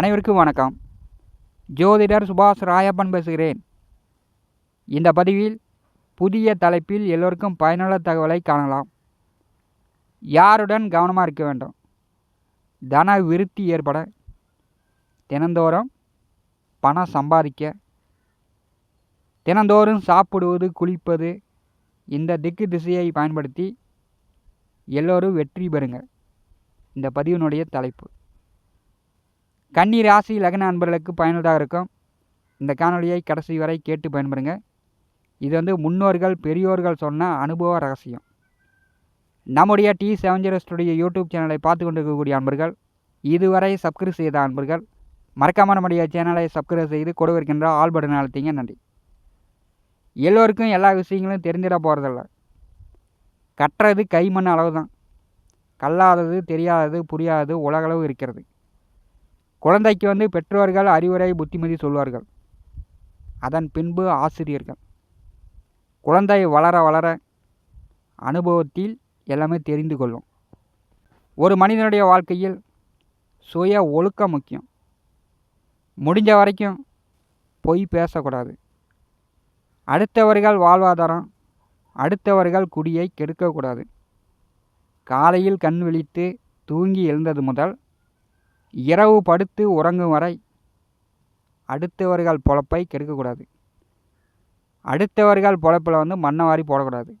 அனைவருக்கும் வணக்கம். ஜோதிடர் சுபாஷ் ராயப்பன் பேசுகிறேன். இந்த பதிவில் புதிய தலைப்பில் எல்லோருக்கும் பயனுள்ள தகவலை காணலாம். யாருடன் கவனமாக இருக்க வேண்டும்? தன விருத்தி ஏற்பட தினந்தோறும் பணம் சம்பாதிக்க தினந்தோறும் சாப்பிடுவது குளிப்பது இந்த திக்கு திசையை பயன்படுத்தி எல்லோரும் வெற்றி பெறுங்க இந்த பதிவினுடைய தலைப்பு. கன்னி ராசி லக்ன அன்பர்களுக்கு பயனுள்ளதாக இருக்கும். இந்த காணொலியை கடைசி வரை கேட்டு பயன்படுங்க. இது வந்து முன்னோர்கள் பெரியோர்கள் சொன்ன அனுபவ ரகசியம். நம்முடைய T seven zero studio YouTube சேனலை பார்த்து கொண்டிருக்கக்கூடிய அன்பர்கள் இதுவரை சப்ஸ்கிரைப் செய்த அன்பர்கள் மறக்காமல் நம்முடைய சேனலை சப்ஸ்கிரைப் செய்து கொடுவிருக்கின்ற ஆல் பட்டன் அழுத்திங்க. நன்றி. எல்லோருக்கும் எல்லா விஷயங்களும் தெரிஞ்சிட போகிறதில்ல கட்டுறது கைமண் அளவு தான் கல்லாதது தெரியாதது புரியாதது உலகளவு இருக்கிறது. குழந்தைக்கு வந்து பெற்றோர்கள் அறிவுரை புத்திமதி சொல்வார்கள். அதன் பின்பு ஆசிரியர்கள். குழந்தை வளர வளர அனுபவத்தில் எல்லாமே தெரிந்து கொள்ளும். ஒரு மனிதனுடைய வாழ்க்கையில் சுய ஒழுக்கம் முக்கியம். முடிஞ்ச வரைக்கும் பொய் பேசக்கூடாது. அடுத்தவர்கள் வாழ்வாதாரம் அடுத்தவர்கள் குடியை கெடுக்கக்கூடாது. காலையில் கண் விழித்து தூங்கி எழுந்தது முதல் இரவு படுத்து உறங்கும் வரை அடுத்தவர்கள் பொழப்பை கெடுக்கக்கூடாது. அடுத்தவர்கள் பொழப்பில் வந்து மண்ணை வாரி போடக்கூடாது.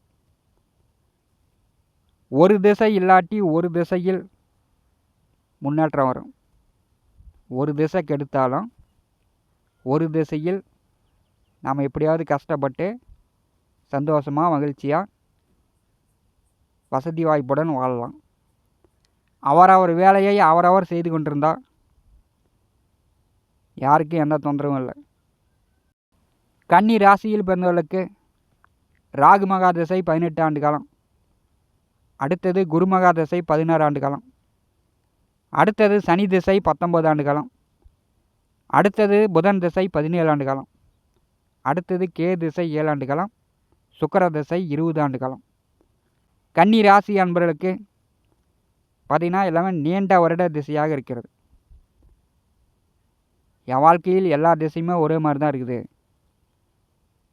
ஒரு திசை இல்லாட்டி ஒரு திசையில் முன்னேற்றம் வரும். ஒரு திசை கெடுத்தாலும் ஒரு திசையில் நாம் எப்படியாவது கஷ்டப்பட்டு சந்தோஷமாக மகிழ்ச்சியாக வசதி வாய்ப்புடன் வாழலாம். அவரவர் வேலையை அவரவர் செய்து கொண்டிருந்தால் யாருக்கும் எந்த தொந்தரவும் இல்லை. கன்னி ராசியில் பிறந்தவர்களுக்கு ராகு மகா திசை பதினெட்டு ஆண்டு காலம். அடுத்தது குரு மகா திசை பதினாறு ஆண்டு காலம். அடுத்தது சனி திசை பத்தொன்பது ஆண்டு காலம். அடுத்தது புதன் திசை பதினேழு ஆண்டு காலம். அடுத்தது கே திசை ஏழாண்டு காலம். சுக்கர திசை இருபது ஆண்டு காலம். கன்னி ராசி அன்பர்களுக்கு பார்த்திங்கன்னா எல்லாமே நீண்ட வருட திசையாக இருக்கிறது. என் வாழ்க்கையில் எல்லா திசையுமே ஒரே மாதிரி தான் இருக்குது.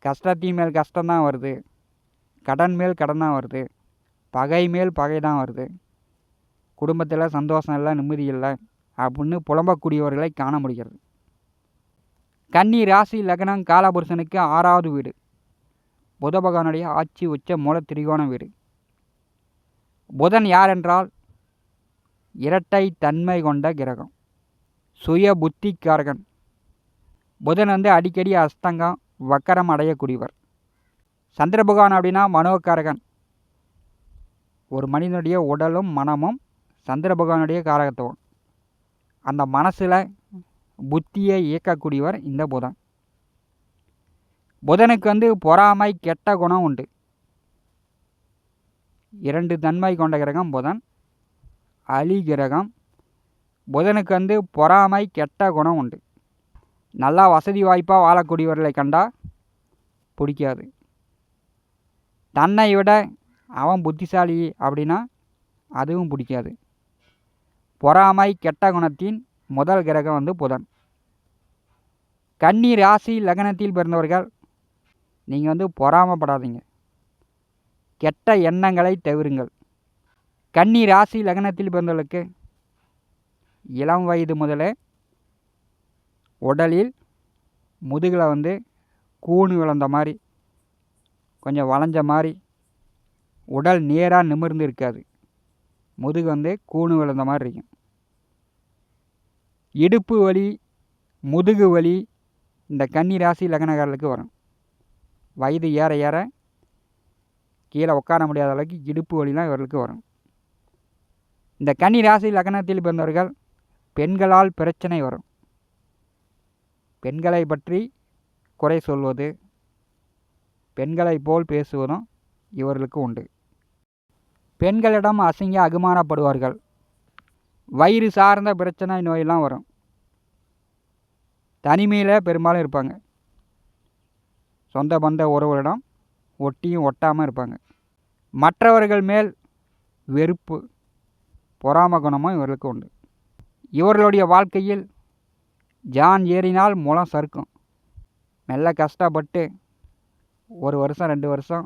கஷ்டத்தின் மேல் கஷ்டம்தான் வருது. கடன் மேல் கடன் தான் வருது. பகை மேல் பகை தான் வருது. குடும்பத்தில் சந்தோஷம் இல்லை நிம்மதி இல்லை அப்படின்னு புலம்பக்கூடியவர்களை காண முடிகிறது. கன்னி ராசி லக்னம் காலபுருஷனுக்கு ஆறாவது வீடு. புத பகவானுடைய ஆட்சி உச்ச மூல திரிகோண வீடு. புதன் யார் என்றால் இரட்டை தன்மை கொண்ட கிரகம். சுய புத்திக்காரகன் புதன் வந்து அடிக்கடி அஸ்தங்கம் வக்கரம் அடையக்கூடியவர். சந்திரபகவான் அப்படின்னா மனோக்காரகன். ஒரு மனிதனுடைய உடலும் மனமும் சந்திரபகவானுடைய காரகத்துவம். அந்த மனசில் புத்தியை இயக்கக்கூடியவர் இந்த புதன். புதனுக்கு வந்து பொறாமை கெட்ட குணம் உண்டு. இரண்டு தன்மை கொண்ட கிரகம் புதன். அலி கிரகம் புதனுக்கு வந்து பொறாமை கெட்ட குணம் உண்டு. நல்லா வசதி வாய்ப்பாக வாழக்கூடியவர்களை கண்டால் பிடிக்காது. தன்னை விட அவன் புத்திசாலி அப்படின்னா அதுவும் பிடிக்காது. பொறாமை கெட்ட குணத்தின் முதல் கிரகம் வந்து புதன். கன்னி ராசி லக்னத்தில் பிறந்தவர்கள் நீங்கள் வந்து பொறாமப்படாதீங்க. கெட்ட எண்ணங்களை தவிருங்கள். கன்னி ராசி லக்னத்தில் பிறந்தவர்களுக்கு இளம் வயது முதலே உடலில் முதுகில் வந்து கூணு விளந்த மாதிரி கொஞ்சம் வளைஞ்ச மாதிரி உடல் நேராக நிமிர்ந்து இருக்காது. முதுகு வந்து கூணு விழுந்த மாதிரி இருக்கும். இடுப்பு வலி முதுகு வலி இந்த கன்னி ராசி லக்னக்காரர்களுக்கு வரும். வயது ஏற ஏற கீழே உட்கார முடியாத அளவுக்கு இடுப்பு வலிலாம் இவர்களுக்கு வரும். இந்த கன்னி ராசி லக்னத்தில் பிறந்தவர்கள் பெண்களால் பிரச்சனை வரும். பெண்களை பற்றி குறை சொல்வது பெண்களை போல் பேசுவதும் இவர்களுக்கு உண்டு. பெண்களிடம் அசிங்க அகுமானப்படுவார்கள் வயிறு சார்ந்த பிரச்சனை நோயெல்லாம் வரும். தனிமையில் பெரும்பாலும் இருப்பாங்க. சொந்த பந்த உறவுகளிடம் ஒட்டியும் ஒட்டாமல் இருப்பாங்க. மற்றவர்கள் மேல் வெறுப்பு பொறாம குணமும் இவர்களுக்கு உண்டு. இவர்களுடைய வாழ்க்கையில் ஜான் ஏறினால் முளம் சறுக்கும். மெல்ல கஷ்டப்பட்டு ஒரு வருஷம் ரெண்டு வருஷம்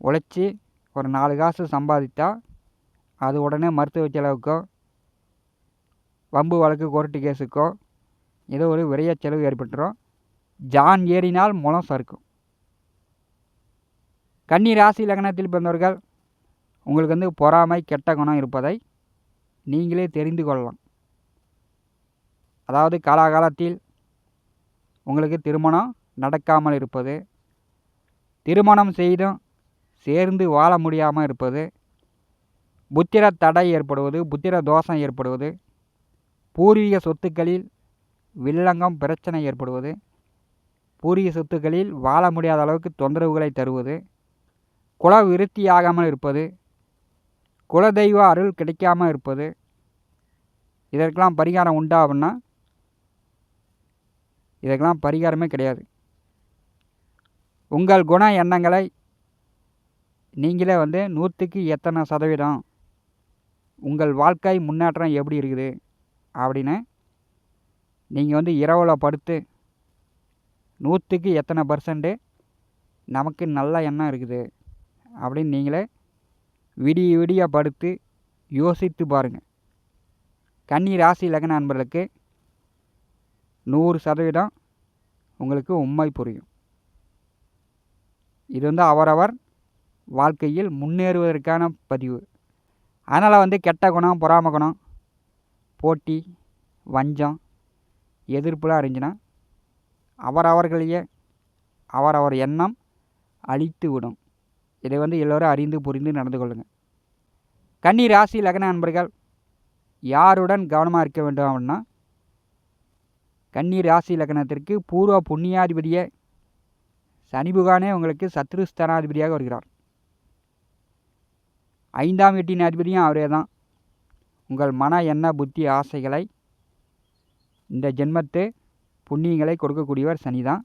உழைச்சி ஒரு நாலு காசு சம்பாதித்தா அது உடனே மருத்துவ செலவுக்கோ வம்பு வழக்கு கோர்ட்டு கேஸுக்கோ ஏதோ ஒரு விரைய செலவு ஏற்பட்டுரும். ஜான் ஏறினால் முளம் சறுக்கும். கன்னி ராசி லக்னத்தில் பிறந்தவர்கள் உங்களுக்கு வந்து பொறாமை கெட்ட குணம் இருப்பதை நீங்களே தெரிந்து கொள்ளலாம். அதாவது காலாகாலத்தில் உங்களுக்கு திருமணம் நடக்காமல் இருப்பது திருமணம் செய்தும் சேர்ந்து வாழ முடியாமல் இருப்பது புத்திர தடை ஏற்படுவது புத்திர தோஷம் ஏற்படுவது பூர்வீக சொத்துக்களில் வில்லங்கம் பிரச்சனை ஏற்படுவது பூர்வீக சொத்துக்களில் வாழ முடியாத அளவுக்கு தொந்தரவுகளை தருவது குல விருத்தியாகாமல் இருப்பது குலதெய்வ அருள் கிடைக்காமல் இருப்பது இதற்கெல்லாம் பரிகாரம் உண்டா அப்படின்னா இதற்கெல்லாம் பரிகாரமே கிடையாது. உங்கள் குண எண்ணங்களை நீங்களே வந்து நூற்றுக்கு எத்தனை சதவீதம் உங்கள் வாழ்க்கை முன்னேற்றம் எப்படி இருக்குது அப்படின்னு நீங்கள் வந்து இரவில் படுத்து நூற்றுக்கு எத்தனை பர்சன்ட்டு நமக்கு நல்ல எண்ணம் இருக்குது அப்படின்னு நீங்களே விடிய விடிய படுத்து யோசித்து பாருங்கள் கன்னி ராசி லக்ன நண்பர்களுக்கு நூறு சதவீதம் உங்களுக்கு உண்மை புரியும். இது வந்து அவரவர் வாழ்க்கையில் முன்னேறுவதற்கான பதிவு. அதனால் வந்து கெட்ட குணம் பொறாம குணம் போட்டி வஞ்சம் எதிர்ப்புலாம் இருந்துச்சுன்னா அவரவர்களையே அவரவர் எண்ணம் அழித்து விடும். இதை வந்து எல்லோரும் அறிந்து புரிந்து நடந்து கொள்ளுங்கள் கன்னி ராசி லக்ன நண்பர்கள் யாருடன் கவனமாக இருக்க வேண்டும் அப்படின்னா கன்னி ராசி லக்னத்திற்கு பூர்வ புண்ணியாதிபதியை சனி புகானே உங்களுக்கு சத்ருஸ்தானாதிபதியாக வருகிறார். ஐந்தாம் வீட்டின் அதிபதியும் அவரே தான். உங்கள் மன எண்ண புத்தி ஆசைகளை இந்த ஜென்மத்து புண்ணியங்களை கொடுக்கக்கூடியவர் சனி தான்.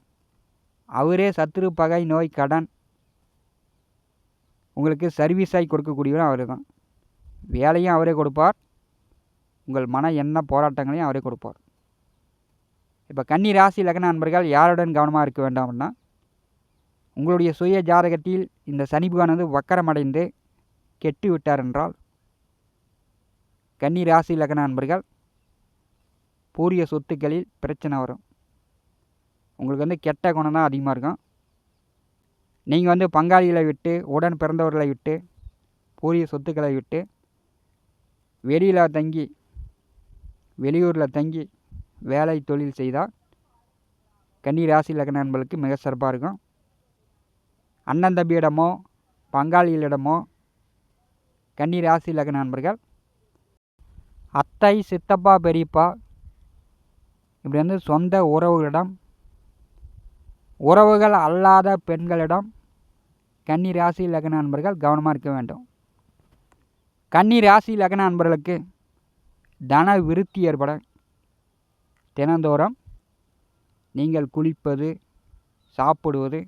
அவரே சத்ரு பகை நோய் கடன் உங்களுக்கு சர்வீஸாகி கொடுக்கக்கூடியவரும் அவர் தான் வேலையும் அவரே கொடுப்பார். உங்கள் மன எண்ண போராட்டங்களையும் அவரே கொடுப்பார். இப்போ கன்னி ராசி லக்ன நண்பர்கள் யாருடன் கவனமாக இருக்க வேண்டாம்னா உங்களுடைய சுய ஜாதகத்தில் இந்த சனி பகவான் வந்து வக்கரமடைந்து கெட்டு விட்டார் என்றால் கன்னி ராசி லக்ன நண்பர்கள் பூரிய சொத்துக்களில் பிரச்சனை வரும். உங்களுக்கு வந்து கெட்ட குணம் தான் அதிகமாக இருக்கும். நீங்கள் வந்து பங்காளிகளை விட்டு உடன் பிறந்தவர்களை விட்டு பூரிய சொத்துக்களை விட்டு வெளியில் தங்கி வெளியூரில் தங்கி வேலை தொழில் செய்தால் கன்னி ராசி லக்ன நண்பர்களுக்கு மிக சிறப்பாக இருக்கும். அண்ணன் தம்பியிடமோ பங்காளிகளிடமோ கன்னி ராசி லக்ன நண்பர்கள் அத்தை சித்தப்பா பெரியப்பா இப்படி வந்து சொந்த உறவுகளிடம் உறவுகள் அல்லாத பெண்களிடம் கன்னி ராசி லக்ன நண்பர்கள் கவனமாக இருக்க வேண்டும். கன்னி ராசி லக்ன நண்பர்களுக்கு தன விருத்தி ஏற்பட தினந்தோறும் நீங்கள் குளிப்பது சாப்பிடுவது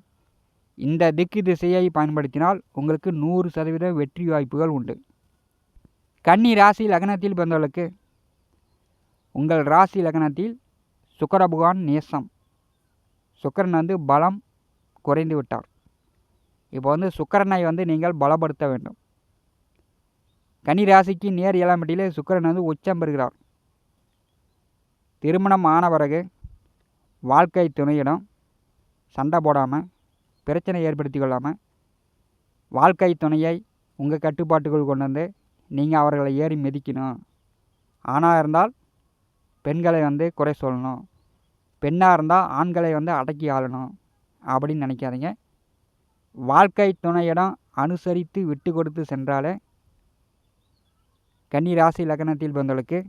இந்த திக்கு திசையை பயன்படுத்தினால் உங்களுக்கு நூறு சதவீத வெற்றி வாய்ப்புகள் உண்டு. கன்னி ராசி லக்னத்தில் பிறந்தவர்களுக்கு உங்கள் ராசி லக்னத்தில் சுக்கர பகவான் நேசம். சுக்கரன் வந்து பலம் குறைந்து விட்டார். இப்போ வந்து சுக்கரனை வந்து நீங்கள் பலப்படுத்த வேண்டும். கனி ராசிக்கு நேர் ஏழாம் சுக்கரன் வந்து உச்சம் பெறுகிறார். திருமணம் ஆன பிறகு வாழ்க்கை துணையிடம் சண்டை போடாமல் பிரச்சனை ஏற்படுத்தி கொள்ளாமல் வாழ்க்கை துணையை உங்கள் கட்டுப்பாட்டுக்குள் கொண்டு வந்து நீங்கள் அவர்களை ஏறி மிதிக்கணும். ஆணாக இருந்தால் பெண்களை வந்து குறை சொல்லணும். பெண்ணாக இருந்தால் ஆண்களை வந்து அடக்கி ஆளணும் அப்படின்னு நினைக்காதீங்க. வாழ்க்கை துணையிடம் அனுசரித்து விட்டு கொடுத்து சென்றாலே கன்னி ராசி லக்னத்தில் பிறந்தவளுக்கு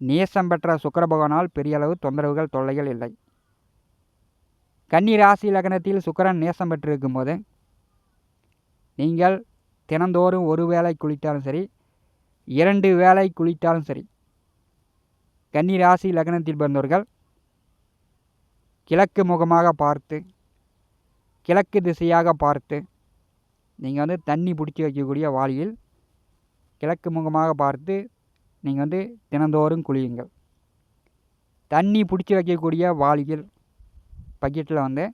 நேசம் பெற்ற சுக்கர பகவானால் பெரிய அளவு தொந்தரவுகள் தொல்லைகள் இல்லை. கன்னி ராசி லக்னத்தில் சுக்கரன் நேசம் பெற்றிருக்கும் போது நீங்கள் தினந்தோறும் ஒரு வேளை குளித்தாலும் சரி இரண்டு வேளை குளித்தாலும் சரி கன்னி ராசி லக்னத்தில் பிறந்தவர்கள் கிழக்கு முகமாக பார்த்து கிழக்கு திசையாக பார்த்து நீங்கள் வந்து தண்ணி பிடிச்சி வைக்கக்கூடிய வாளியில் கிழக்கு முகமாக பார்த்து நீங்கள் வந்து தினந்தோறும் குளியுங்கள். தண்ணி பிடிச்சி வைக்கக்கூடிய வாளியில் பக்கெட்டில் வந்து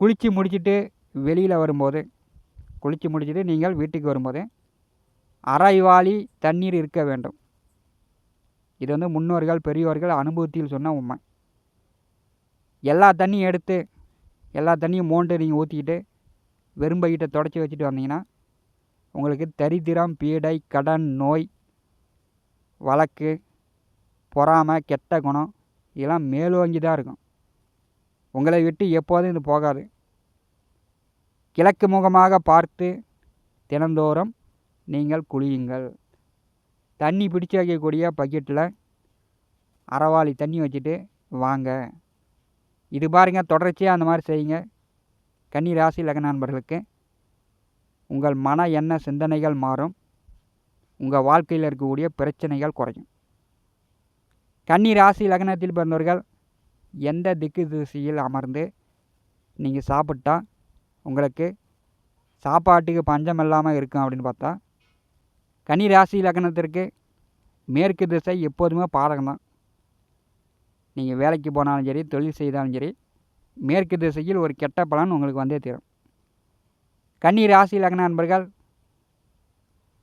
குளித்து முடிச்சுட்டு வெளியில் வரும்போது குளித்து முடிச்சுட்டு நீங்கள் வீட்டுக்கு வரும்போது அரை வாளி தண்ணீர் இருக்க வேண்டும். இது வந்து முன்னோர்கள் பெரியோர்கள் அனுபவத்தில் சொன்ன உண்மை. எல்லா தண்ணியும் எடுத்து எல்லா தண்ணியும் மோண்டு நீங்கள் ஊற்றிக்கிட்டு வெறும் பைக்கிட்ட தொடச்சி வச்சுட்டு வந்தீங்கன்னா உங்களுக்கு தரித்திரம் பீடை கடன் நோய் வழக்கு பொறாமை கெட்ட குணம் இதெல்லாம் மேலோங்கி தான் இருக்கும். உங்களை விட்டு எப்போதும் இது போகாது. கிழக்கு முகமாக பார்த்து தினந்தோறும் நீங்கள் குளியுங்கள். தண்ணி பிடிச்சி வைக்கக்கூடிய பக்கெட்டில் அறவாளி தண்ணி வச்சுட்டு வாங்க. இது பாருங்கள் தொடர்ச்சியாக அந்த மாதிரி செய்யுங்க. கன்னி ராசி லக்ன நண்பர்களுக்கு உங்கள் மன எண்ண சிந்தனைகள் மாறும். உங்கள் வாழ்க்கையில் இருக்கக்கூடிய பிரச்சனைகள் குறையும். கன்னி ராசி லக்னத்தில் பிறந்தவர்கள் எந்த திக்கு திசையில் அமர்ந்து நீங்கள் சாப்பிட்டா உங்களுக்கு சாப்பாட்டுக்கு பஞ்சம் இல்லாமல் இருக்கும் அப்படின்னு பார்த்தா கன்னி ராசி லக்னத்திற்கு மேற்கு திசை எப்போதுமே பாதகம் தான் நீங்கள் வேலைக்கு போனாலும் சரி தொழில் செய்தாலும் சரி மேற்கு திசையில் ஒரு கெட்ட பலன் உங்களுக்கு வந்தே தீரும். கன்னி ராசி லக்ன நண்பர்கள்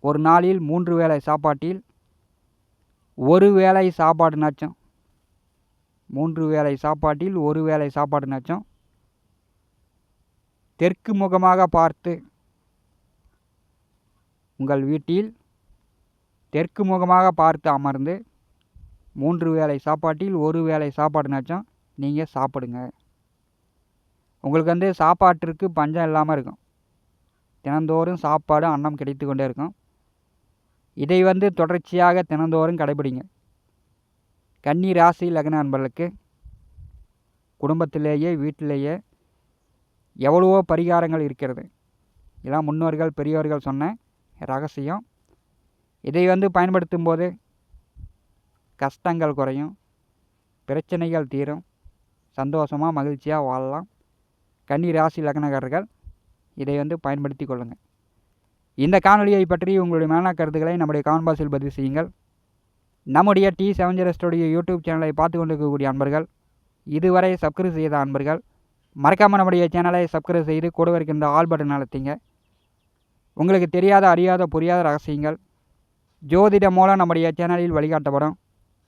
ஒரு நாளில் மூன்று வேளை சாப்பாட்டில் ஒரு வேளை சாப்பாடுனாச்சும் மூன்று வேளை சாப்பாட்டில் ஒரு வேளை சாப்பாடுனாச்சும் தெற்கு முகமாக பார்த்து உங்கள் வீட்டில் தெற்கு முகமாக பார்த்து அமர்ந்து மூன்று வேளை சாப்பாட்டில் ஒரு வேளை சாப்பாடுனாச்சும் நீங்கள் சாப்பிடுங்க. உங்களுக்கு வந்து சாப்பாட்டிற்கு பஞ்சம் இல்லாமல் இருக்கும். தினந்தோறும் சாப்பாடு அன்னம் கிடைத்து கொண்டே இருக்கும். இதை வந்து தொடர்ச்சியாக தினந்தோறும் கடைபிடிங்க. கன்னி ராசி லக்ன நண்பர்களுக்கு குடும்பத்திலேயே வீட்டிலேயே எவ்வளவோ பரிகாரங்கள் இருக்கிறது. இதெல்லாம் முன்னோர்கள் பெரியோர்கள் சொன்ன ரகசியம். இதை வந்து பயன்படுத்தும் போது கஷ்டங்கள் குறையும் பிரச்சனைகள் தீரும் சந்தோஷமாக மகிழ்ச்சியாக வாழலாம். கன்னி ராசி லக்னக்காரர்கள் இதை வந்து பயன்படுத்தி கொள்ளுங்கள் இந்த காணொலியை பற்றி உங்களுடைய மேலான கருத்துக்களை நம்முடைய கான்பாஸில் பதிவு செய்யுங்கள். நம்முடைய டி செவஞ்சரஸ்டுடைய ஸ்டுடியோ யூடியூப் சேனலை பார்த்து கொண்டிருக்கக்கூடிய அன்பர்கள் இதுவரை சப்ஸ்கிரைப் செய்த அன்பர்கள் மறக்காமல் நம்முடைய சேனலை சப்ஸ்கிரைப் செய்து கூட இருக்கின்ற ஆல் பட்டன் அழுத்திங்க. உங்களுக்கு தெரியாத அறியாத புரியாத ரகசியங்கள் ஜோதிடம் மூலம் நம்முடைய சேனலில் வழிகாட்டப்படும்.